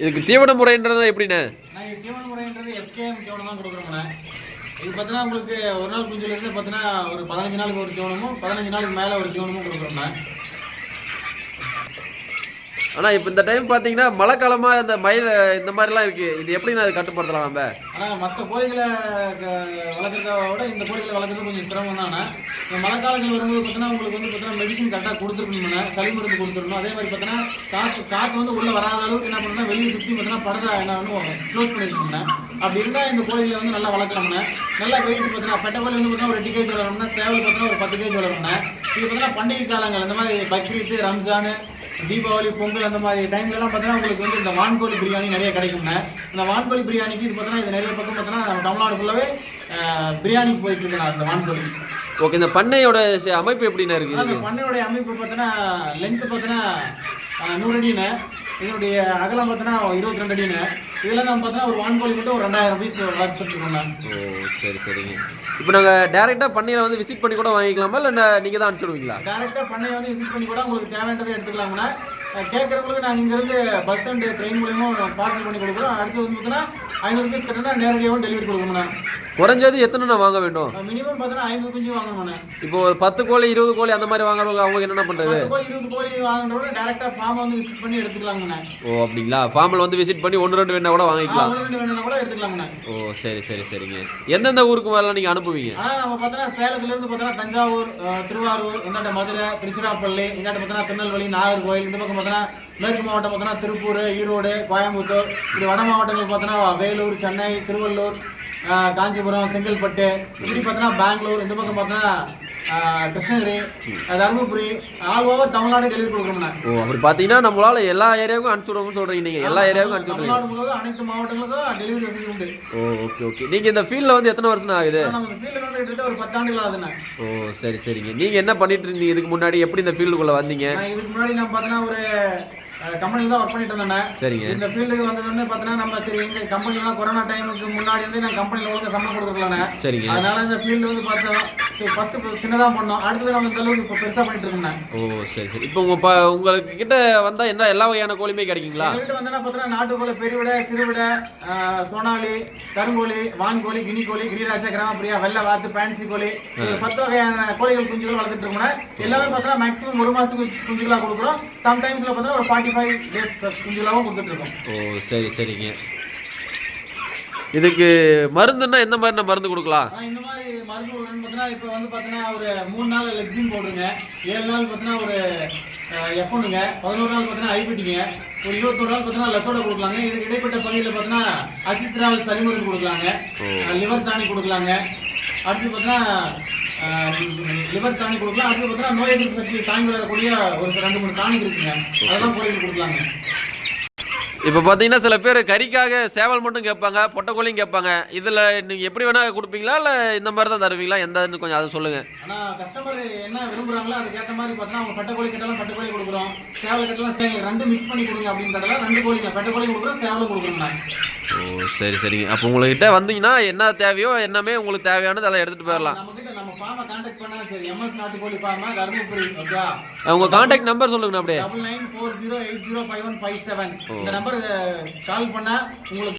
இதுக்கு தீவன முறைன்றது எப்படிண்ணே? நான் தீவன முறைன்றது எஸ்கேஎம் தீவனம் தான் கொடுக்குறோம்ண்ணே. இது பார்த்தீங்கன்னா உங்களுக்கு ஒரு நாள் குஞ்சுலேருந்து பார்த்தீங்கன்னா ஒரு பதினஞ்சு நாளுக்கு ஒரு தீவனமும் பதினஞ்சு நாளுக்கு மேலே ஒரு தீவனமும் கொடுக்குறோம்ண்ணே. ஆனால் இப்போ இந்த டைம் பார்த்தீங்கன்னா மழை காலமாக இந்த மயில் இந்த மாதிரிலாம் இருக்குது இது எப்படி நான் கட்டுப்படுத்தலாம் நம்ம? ஆனால் மற்ற கோழிகளை க- வளர்க்குறத விட இந்த கோழிகளை வளர்க்குறது கொஞ்சம் சிரமம் தானே இந்த மழை காலங்கள் வரும்போது பார்த்தீங்கன்னா உங்களுக்கு வந்து பார்த்தீங்கன்னா மெடிசன் கரெக்டாக கொடுத்துருக்கணும்னா சளி மருந்து கொடுத்துருக்கணும். அதே மாதிரி பார்த்தீங்கன்னா காற்று காற்று வந்து உள்ளே வராத அளவுக்கு என்ன பண்ணணும்னா வெளியே சுற்றி பார்த்தீங்கன்னா பரதா என்ன பண்ணுவோம் க்ளோஸ் பண்ணிருக்கணும்ண்ணே. அப்படி இருந்தால் இந்த கோழிகளை வந்து நல்லா வளர்க்கலாம்னா நல்லா வெயிட் பார்த்தீங்கன்னா பெட்ட கோழி வந்து பார்த்தீங்கன்னா ஒரு எட்டு கேஜி வளரணும்னா சேவல் பார்த்தீங்கன்னா ஒரு பத்து கேஜி வளரணும்னா இது பார்த்தீங்கன்னா பண்டிகை காலங்கள். இந்த மாதிரி பக்ரீத்து ரம்ஜான் தீபாவளி பொங்கல் அந்த மாதிரி டைம்லலாம் பார்த்தீங்கன்னா உங்களுக்கு வந்து இந்த வான்கோழி பிரியாணி நிறைய கிடைக்கும்ண்ணே இந்த வான்கோழி பிரியாணிக்கு இது பார்த்தீங்கன்னா இது நிறைய பக்கம் பார்த்தீங்கன்னா நம்ம தமிழ்நாடு ஃபுல்லாகவே பிரியாணிக்கு போயிட்டு இருக்கு நான் இந்த வான்கோழி. ஓகே இந்த பண்ணையோட அமைப்பு எப்படிண்ணே இருக்குது அந்த இதுக்கு? பண்ணையோடைய அமைப்பு பார்த்தீங்கன்னா லென்த்து பார்த்தீங்கன்னா நூறு அடின்னு இதனுடைய அகலம் பார்த்தீங்கன்னா இருபத்தி ரெண்டு அடின்னு இதில் நம்ம பார்த்தீங்கன்னா ஒரு வான்கோழி மட்டும் ஒரு ரெண்டாயிரம் பீஸ் வளர்த்துட்டு இருக்கோம்ண்ணே ஓ சரி சரிங்க. இப்போ நாங்கள் டேரெக்டாக பண்ணையில் வந்து விசிட் பண்ணி கூட வாங்கிக்கலாமா? இல்லை நீங்கள் தான் அனுப்பிச்சுடுவீங்களா? டேரெக்டாக பண்ணையை வந்து விசிட் பண்ணி கூட உங்களுக்கு தேவையானதை எடுத்துக்கலாம்னா கேட்குறவங்களுக்கு நாங்கள் இங்கேருந்து பஸ் அண்ட் ட்ரெயின் மூலியமாக பார்சல் பண்ணி கொடுக்குறோம். அடுத்து வந்து பார்த்தீங்கன்னா ஐநூறு பீஸ் கட்டினா நேரடியாகவும் டெலிவரி கொடுக்கணும்ண்ணா குறைஞ்சது எத்தனை வாங்க வேண்டும்? மினிமம் பார்த்தீங்கன்னா ஐநூறு குஞ்சு வாங்கணும்ண்ணே இப்போ ஒரு பத்து கோழி இருபது கோழி அந்த மாதிரி வாங்குறவங்க அவங்க என்னென்ன பண்ணுறது கோழி இருபது கோழி வாங்குறவங்க டேரெக்டாக ஃபார்ம் வந்து விசிட் பண்ணி எடுத்துக்கலாங்கண்ணே ஓ அப்படிங்களா? ஃபார்மில் வந்து விசிட் பண்ணி ஒன்று ரெண்டு வேணா கூட வாங்கிக்கலாம். ரெண்டு வேணும்னா கூட எடுத்துக்கலாங்கண்ணே ஓ சரி சரி சரிங்க. எந்தெந்த ஊருக்கு வரலாம் நீங்கள் அனுப்புவீங்க? ஆனால் நம்ம பார்த்தோன்னா சேலத்துலேருந்து பார்த்தோன்னா தஞ்சாவூர் அஹ், திருவாரூர் இந்தாண்ட மதுரை திருச்சிராப்பள்ளி இந்தாண்ட பார்த்தோன்னா திருநெல்வேலி நாகர்கோவில் இந்த பக்கம் பார்த்தோன்னா மேற்கு மாவட்டம் பார்த்தோன்னா திருப்பூர் ஈரோடு கோயம்புத்தூர் இது வட மாவட்டங்கள் பார்த்தோன்னா வேலூர் சென்னை திருவள்ளூர் காஞ்சிபுரம் செங்கல்பட்டு இப்படி பார்த்தோன்னா பெங்களூர் இந்த பக்கம் பார்த்தோன்னா Krishnagiri Dharmapuri all over Tamil Nadu delivery கொடுக்குறோம்ண்ணே ஓ அப்படி பார்த்தீங்கன்னா நம்மளால எல்லா ஏரியாவுக்கும் அனுப்பிச்சு விடுவோம்னு சொல்கிறீங்க நீங்கள் எல்லா ஏரியாவுக்கும் அனுப்பிச்சு விடுறீங்க. தமிழ்நாடு முழுவதும் அனைத்து மாவட்டங்களுக்கும் டெலிவரி வசதி உண்டு. ஓ ஓகே ஓகே நீங்கள் இந்த ஃபீல்டில் வந்து எத்தனை வருஷம் ஆகுது? நம்ம ஃபீல்டு வந்து கிட்டத்தட்ட ஒரு பத்தாண்டுகள் ஆகுதுண்ணே. ஓ சரி சரிங்க. நீங்கள் என்ன பண்ணிட்டு இருந்தீங்க? இதுக்கு முன்னாடி எப்படி இந்த ஃபீல்டுக்குள்ளே வந்தீங்க? இதுக்கு முன்னாடி நான் பார்த்தீங்கன்னா ஒரு கம்பெனியில் தான் ஒர்க் பண்ணிட்டு இருந்தேன் சரிங்க. இந்த ஃபீல்டுக்கு வந்ததுன்னு பார்த்தீங்கன்னா நம்ம சரி எங்க கம்பெனிலாம் கொரோனா டைமுக்கு முன்னாடி வந்து நான் கம்பெனியில் ஒழுங்காக சம்பளம் கொடுக்கலண்ணே சரிங்க. அதனால இந்த ஃபீல்டு வந்து பார்த்தோம் சரி ஃபர்ஸ்ட் சின்னதாக பண்ணோம். அடுத்தது நம்ம இந்த அளவுக்கு இப்போ பெருசாக பண்ணிட்டு இருக்கோம் ஓ சரி சரி. இப்போ உங்கள் ப உங்களுக்கு கிட்ட வந்தால் என்ன எல்லா வகையான கோழியுமே கிடைக்குங்களா? எங்ககிட்ட வந்தோன்னா பார்த்தீங்கன்னா நாட்டுக்கோழி பெருவிடை சிறுவிடை சோனாலி கருங்கோழி வான்கோழி கினி கோழி கிரிராஜா கிராமப்பிரியா வெள்ளை வாத்து பேன்சி கோழி பத்து வகையான கோழிகள் குஞ்சுகள் வளர்த்துட்டு இருக்கோம்னா எல்லாமே பார்த்தீங்கன்னா மேக்ஸிமம் ஒரு மாதத்துக்கு குஞ்சுகளாக கொடுக்குறோம். சம்டைம்ஸில் பார்த்தீங்கன்னா ஒரு ஃபார்ட்டி ஃபைவ் டேஸ் கொடுத்துட்டு இருக்கோம் ஓ சரி சரிங்க. இதுக்கு மருந்துன்னா எந்த மாதிரி மருந்து கொடுக்கலாம்? இந்த மாதிரி மருந்து பார்த்தீங்கன்னா இப்போ வந்து பார்த்தீங்கன்னா ஒரு மூணு நாள் லெக்ஸின் போடுங்க. ஏழு நாள் பார்த்தீங்கன்னா ஒரு எஃப் ஒன்றுங்க பதினோரு நாள் பார்த்தீங்கன்னா ஐபிடிங்க ஒரு இருபத்தொரு நாள் பார்த்தீங்கன்னா லெசோட கொடுக்கலாங்க. இதுக்கு இடைப்பட்ட பகுதியில் பார்த்தீங்கன்னா அசித்ராவல் சளி மருந்து கொடுக்கலாங்க லிவர் தானி கொடுக்கலாங்க. அடுத்து பார்த்தீங்கன்னா லிவர் தானி கொடுக்கலாம். அடுத்து பார்த்தீங்கன்னா நோய் எதிர்ப்பு சக்தி தாங்கி வரக்கூடிய ஒரு ரெண்டு மூணு டானிக் இருக்குங்க. அதெல்லாம் கோழிகள் கொடுக்கலாங்க. இப்போ பார்த்தீங்கன்னா சில பேர் கறிக்காக சேவல் மட்டும் கேட்பாங்க பொட்டைக்கோழியும் கேட்பாங்க. இதில் நீங்கள் எப்படி வேணால் கொடுப்பீங்களா? இல்லை இந்த மாதிரி தான் தருவீங்களா? எந்தன்னு கொஞ்சம் அதை சொல்லுங்கள் ஆனால் கஸ்டமர் என்ன விரும்புறாங்களோ அதுக்கேற்ற மாதிரி பார்த்தீங்கன்னா அவங்க பெட்டை கோழி கேட்டாலும் பெட்டை கோழி கொடுக்குறோம். சேவல் கேட்டாலும் சேவல் ரெண்டு மிக்ஸ் பண்ணி கொடுங்க அப்படின்னு கேட்டாலும் ரெண்டு கோழிங்க. பெட்டை கோழி கொடுக்குறோம் சேவலும் கொடுக்குறோம் ஓ சரி சரிங்க. அப்போ உங்கள்கிட்ட வந்தீங்கன்னா என்ன தேவையோ என்னமே உங்களுக்கு தேவையானது அதெல்லாம் எடுத்துகிட்டு போயிடலாம். நம்ம ஃபார்மை கான்டாக்ட் பண்ணா சரி எம்எஸ் நாட்டுக்கோழி ஃபார்மா தருமபுரி ஓகே உங்கள் காண்டாக்ட் நம்பர் சொல்லுங்கண்ணா அப்படியே. Double nine four zero eight zero five one five seven இந்த நம்பர் கால் பண்ணா உங்களுக்கு